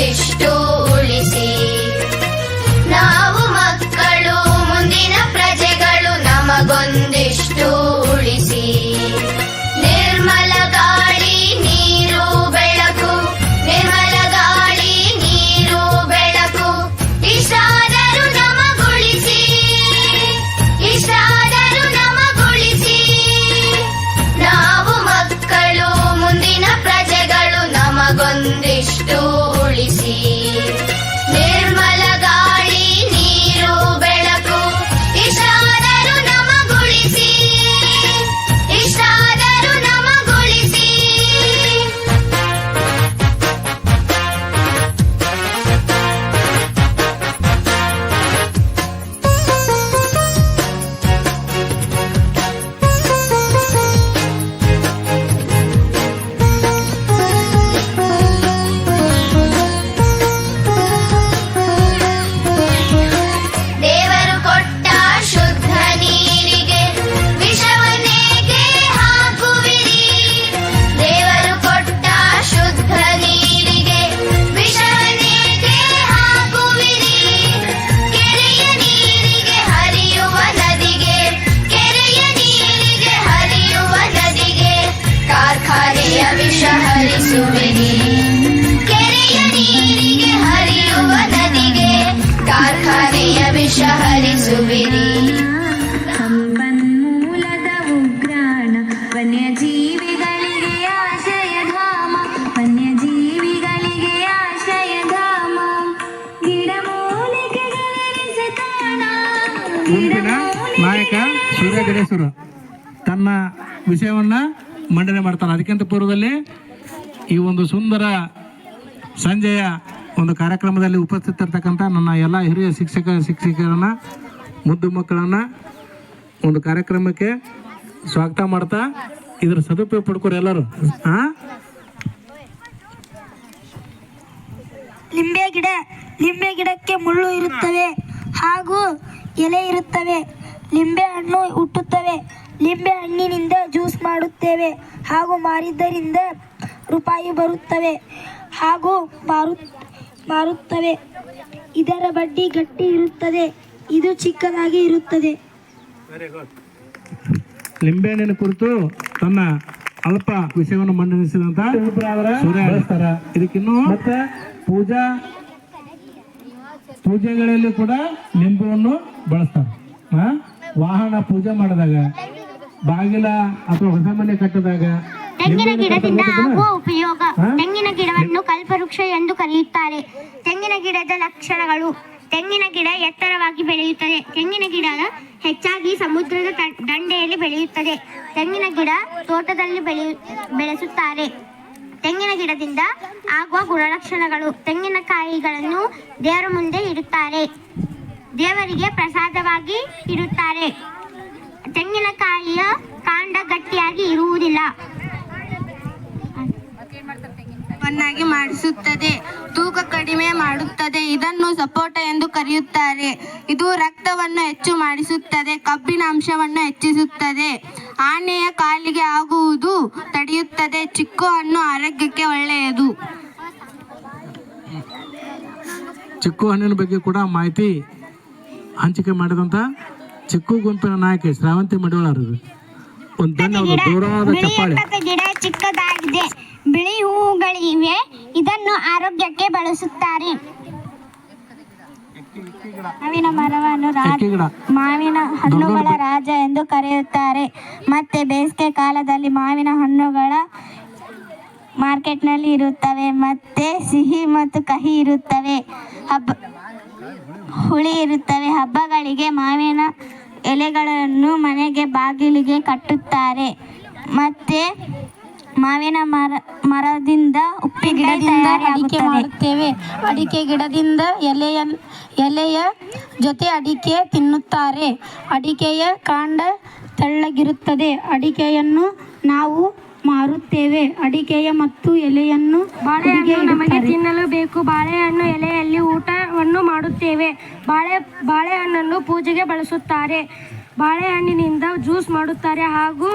উদ্দেশ্য ಸೂರ್ಯ ಗಣೇಶರು. ತನ್ನ ವಿಷಯವನ್ನ ಮಂಡನೆ ಮಾಡ್ತಾನೆ. ಅದಕ್ಕಿಂತ ಪೂರ್ವದಲ್ಲಿ ಈ ಒಂದು ಸುಂದರ ಸಂಜೆಯ ಒಂದು ಕಾರ್ಯಕ್ರಮದಲ್ಲಿ ಉಪಸ್ಥಿತಿರ್ತಕ್ಕಂಥ ನನ್ನ ಎಲ್ಲ ಹಿರಿಯ ಶಿಕ್ಷಕ ಶಿಕ್ಷಕರನ್ನ ಮುದ್ದು ಮಕ್ಕಳನ್ನ ಒಂದು ಕಾರ್ಯಕ್ರಮಕ್ಕೆ ಸ್ವಾಗತ ಮಾಡ್ತಾ ಇದ್ರ ಸದುಪಯೋಗ ಪಡ್ಕೊರಿ ಎಲ್ಲರೂ. ಹಾ ಲಿಂಬೆ ಗಿಡ, ಲಿಂಬೆ ಗಿಡಕ್ಕೆ ಮುಳ್ಳು ಇರುತ್ತವೆ ಹಾಗೂ ಎಲೆ ಇರುತ್ತವೆ. ಲಿಂಬೆ ಹಣ್ಣು ಹುಟ್ಟುತ್ತವೆ. ಲಿಂಬೆ ಹಣ್ಣಿನಿಂದ ಜ್ಯೂಸ್ ಮಾಡುತ್ತೇವೆ. ಹಾಗೂ ಮಾರಿದ್ದರಿಂದ ರೂಪಾಯಿ ಬರುತ್ತವೆ ಹಾಗೂ ಮಾರು ಮಾರುತ್ತವೆ. ಇದರ ಬಡ್ಡಿ ಗಟ್ಟಿ ಇರುತ್ತದೆ. ಇದು ಚಿಕ್ಕದಾಗಿ ಇರುತ್ತದೆ. ಲಿಂಬೆಹಣ್ಣಿನ ಕುರಿತು ತನ್ನ ಅಲ್ಪ ವಿಷಯವನ್ನು ಮಂಡನಿಸಿದಂತ ಇದಕ್ಕಿನ್ನೂ ಮತ್ತೆ ಪೂಜಾ ಪೂಜೆಗಳಲ್ಲಿ ಕೂಡ ಲಿಂಬುವನ್ನು ಬಳಸ್ತಾರೆ. ಹಾ? ವಾಹನ ಪೂಜೆ ಮಾಡಿದಾಗ ಬಾಗಿಲ ಅಥವಾ ಹೊಸ ಮನೆ ಕಟ್ಟಿದಾಗ ತೆಂಗಿನ ಗಿಡದಿಂದ ಆಗುವ ಉಪಯೋಗ. ತೆಂಗಿನ ಗಿಡವನ್ನು ಕಲ್ಪವೃಕ್ಷ ಎಂದು ಕರೆಯುತ್ತಾರೆ. ತೆಂಗಿನ ಗಿಡದ ಲಕ್ಷಣಗಳು. ತೆಂಗಿನ ಗಿಡ ಎತ್ತರವಾಗಿ ಬೆಳೆಯುತ್ತದೆ. ತೆಂಗಿನ ಗಿಡ ಹೆಚ್ಚಾಗಿ ಸಮುದ್ರದ ದಂಡೆಯಲ್ಲಿ ಬೆಳೆಯುತ್ತದೆ. ತೆಂಗಿನ ಗಿಡ ತೋಟದಲ್ಲಿ ಬೆಳೆಯು ಬೆಳೆಸುತ್ತಾರೆ. ತೆಂಗಿನ ಗಿಡದಿಂದ ಆಗುವ ಗುಣಲಕ್ಷಣಗಳು. ತೆಂಗಿನಕಾಯಿಗಳನ್ನು ದೇವರ ಮುಂದೆ ಇಡುತ್ತಾರೆ. ದೇವರಿಗೆ ಪ್ರಸಾದವಾಗಿ ಇಡುತ್ತಾರೆ ತೆಂಗಿನಕಾಯಿಯ ಕಾಂಡ ಗಟ್ಟಿಯಾಗಿ ಇರುವುದಿಲ್ಲ. ಚೆನ್ನಾಗಿ ಮಾಡಿಸುತ್ತದೆ ತೂಕ ಕಡಿಮೆ ಮಾಡುತ್ತದೆ ಇದನ್ನು ಸಪೋಟ ಎಂದು ಕರೆಯುತ್ತಾರೆ. ಇದು ರಕ್ತವನ್ನು ಹೆಚ್ಚು ಮಾಡಿಸುತ್ತದೆ ಕಬ್ಬಿನ ಅಂಶವನ್ನು ಹೆಚ್ಚಿಸುತ್ತದೆ. ಆನೆಯ ಕಾಲಿಗೆ ಆಗುವುದು ತಡೆಯುತ್ತದೆ ಚಿಕ್ಕು ಹಣ್ಣು ಆರೋಗ್ಯಕ್ಕೆ ಒಳ್ಳೆಯದು. ಚಿಕ್ಕು ಹಣ್ಣಿನ ಬಗ್ಗೆ ಕೂಡ ಮಾಹಿತಿ ಹಂಚಿಕೆ ಮಾಡಿದಂತ ಚಿಕ್ಕು ಗುಂಪಿನ ನಾಯಕಿ ಶ್ರಾವಂತಿ ಮಡಿವಾಳರು ಒಂದು ದೂರವಾದ ಚಪ್ಪಾಳೆ. ಗಿಡ ಚಿಕ್ಕದಾಗಿದೆ. ಬಿಳಿ ಹೂವುಗಳಿವೆ ಇದನ್ನು ಆರೋಗ್ಯಕ್ಕೆ ಬಳಸುತ್ತಾರೆ. ಮಾವಿನ ಮರವನ್ನು ಮಾವಿನ ಹಣ್ಣುಗಳ ರಾಜ ಎಂದು ಕರೆಯುತ್ತಾರೆ. ಮತ್ತೆ ಬೇಸಿಗೆ ಕಾಲದಲ್ಲಿ ಮಾವಿನ ಹಣ್ಣುಗಳ ಮಾರ್ಕೆಟ್ನಲ್ಲಿ ಇರುತ್ತವೆ. ಮತ್ತೆ ಸಿಹಿ ಮತ್ತು ಕಹಿ ಇರುತ್ತವೆ. ಹಬ್ಬ ಹುಳಿ ಇರುತ್ತವೆ. ಹಬ್ಬಗಳಿಗೆ ಮಾವಿನ ಎಲೆಗಳನ್ನು ಮನೆಗೆ ಬಾಗಿಲಿಗೆ ಕಟ್ಟುತ್ತಾರೆ. ಮತ್ತೆ ಮಾವಿನ ಮರ ಮರದಿಂದ ಉಪ್ಪಿನಕಾಯಿ ಅಡಿಕೆ ಮಾಡುತ್ತೇವೆ. ಅಡಿಕೆ ಗಿಡದಿಂದ ಎಲೆಯ ಎಲೆಯ ಜೊತೆ ಅಡಿಕೆ ತಿನ್ನುತ್ತಾರೆ. ಅಡಿಕೆಯ ಕಾಂಡ ತೆಳ್ಳಗಿರುತ್ತದೆ. ಅಡಿಕೆಯನ್ನು ನಾವು ಮಾರುತ್ತೇವೆ. ಅಡಿಕೆಯ ಮತ್ತು ಎಲೆಯನ್ನು ಬಾಳೆಹಣ್ಣು ನಮಗೆ ತಿನ್ನಲು ಬೇಕು. ಬಾಳೆಹಣ್ಣು ಊಟವನ್ನು ಮಾಡುತ್ತೇವೆ. ಬಾಳೆ ಬಾಳೆಹಣ್ಣನ್ನು ಪೂಜೆಗೆ ಬಳಸುತ್ತಾರೆ. ಬಾಳೆಹಣ್ಣಿನಿಂದ ಜ್ಯೂಸ್ ಮಾಡುತ್ತಾರೆ ಹಾಗೂ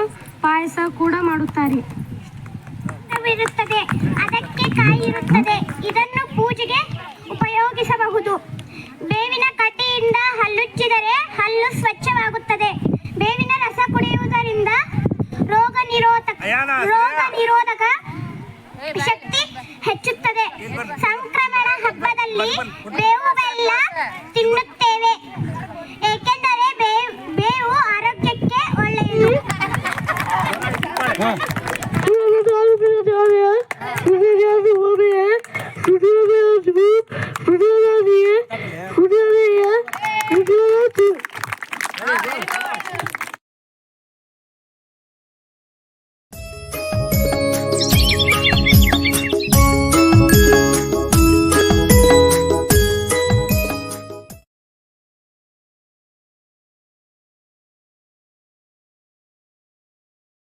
ಪಾಯಸ ಕೂಡ ಮಾಡುತ್ತಾರೆ. ಇರುತ್ತದೆ. ಅದಕ್ಕೆ ಕಾಯಿ ಇರುತ್ತದೆ. ಇದನ್ನು ಪೂಜೆಗೆ ಉಪಯೋಗಿಸಬಹುದು. ಬೇವಿನ ಕಟ್ಟಿಯಿಂದ ಹಲ್ಲುಚ್ಚಿದರೆ ಹಲ್ಲು ಸ್ವಚ್ಛವಾಗುತ್ತದೆ. ಬೇವಿನ ರಸ ಕುಡಿಯುವುದರಿಂದ ರೋಗ ನಿರೋಧಕ ರೋಗ ನಿರೋಧಕ ಶಕ್ತಿ ಹೆಚ್ಚುತ್ತದೆ. ಸಂಕ್ರಮಣ ಹಬ್ಬದಲ್ಲಿ ಬೇವು ಬೆಲ್ಲ ತಿನ್ನುತ್ತೇವೆ.